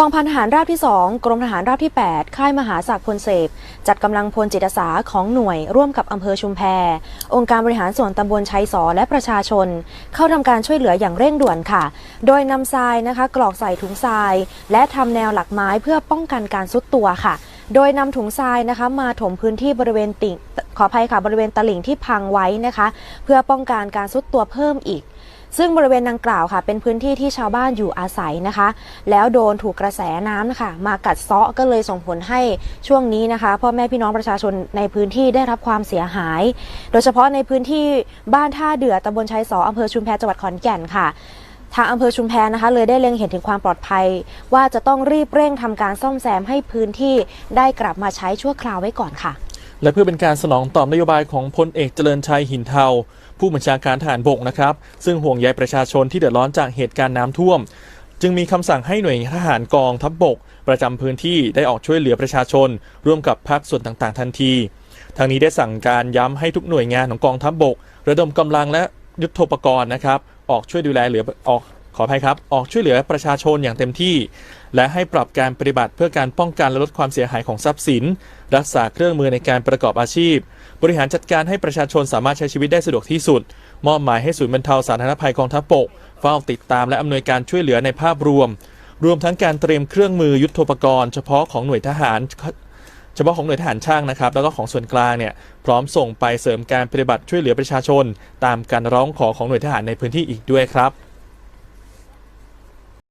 กองพันทหารราบที่ 2 กรมทหารราบที่ 8 ค่ายมหาศักดิ์พลเสพ จัดกำลังพลจิตอาสาของหน่วยร่วมกับอำเภอชุมแพ องค์การบริหารส่วนตำบลชัยสอและประชาชน เข้าทำการช่วยเหลืออย่างเร่งด่วนค่ะ โดยนำทรายนะคะ กรอกใส่ถุงทราย และทำแนวหลักไม้เพื่อป้องกันการซุดตัวค่ะ โดยนำถุงทรายนะคะ มาถมพื้นที่บริเวณติ่งขออภัยค่ะบริเวณตลิ่งที่พังไว้นะคะ เพื่อป้องกันการซุดตัวเพิ่มอีก ซึ่งบริเวณดังกล่าวค่ะ เป็นพื้นที่ที่ชาวบ้านอยู่อาศัยนะคะ แล้วโดนถูกกระแสน้ำนะคะมากัดเซาะก็เลยส่งผลให้ช่วงนี้นะคะพ่อแม่พี่น้องประชาชนในพื้นที่ได้รับความเสียหาย โดยเฉพาะในพื้นที่บ้านท่าเดือตำบลชัยสออำเภอชุมแพจังหวัดขอนแก่นค่ะทางอำเภอชุมแพนะคะเลยได้เล็งเห็นถึงความปลอดภัย ว่าจะต้องรีบเร่งทำการซ่อมแซมให้พื้นที่ได้กลับมาใช้ชั่วคราวไว้ก่อนค่ะ และเพื่อเป็นการสนองตอบนโยบายของพลเอกเจริญชัยหินเทา ผู้บัญชาการทหารบกนะครับ ซึ่งห่วงใยประชาชนที่เดือดร้อนจากเหตุการณ์น้ำท่วม จึงมีคำสั่งให้หน่วยทหารกองทัพบบก ประจำพื้นที่ได้ออกช่วยเหลือประชาชน ร่วมกับภาคส่วนต่างๆ ทันที ทางนี้ได้สั่งการย้ำให้ทุกหน่วยงานของกองทัพบบก ระดมกำลังและยุทโธปกรณ์นะครับ ออกช่วยดูแลเหลือออกขออภัยครับ ออกช่วยเหลือประชาชนอย่างเต็มที่ และให้ปรับการปฏิบัติเพื่อการป้องกันและลดความเสียหายของทรัพย์สิน รักษาเครื่องมือในการประกอบอาชีพ บริหารจัดการให้ประชาชนสามารถใช้ชีวิตได้สะดวกที่สุด มอบหมายให้ศูนย์บรรเทาสาธารณภัยกองทัพบกเฝ้าติดตามและอำนวยการช่วยเหลือในภาพรวม รวมทั้งการเตรียมเครื่องมือยุทโธปกรณ์เฉพาะของหน่วยทหารเฉพาะของหน่วยทหารช่างนะครับ แล้วก็ของส่วนกลางเนี่ยพร้อมส่งไปเสริมการปฏิบัติช่วยเหลือประชาชน ตามการร้องขอของหน่วยทหารในพื้นที่อีกด้วยครับ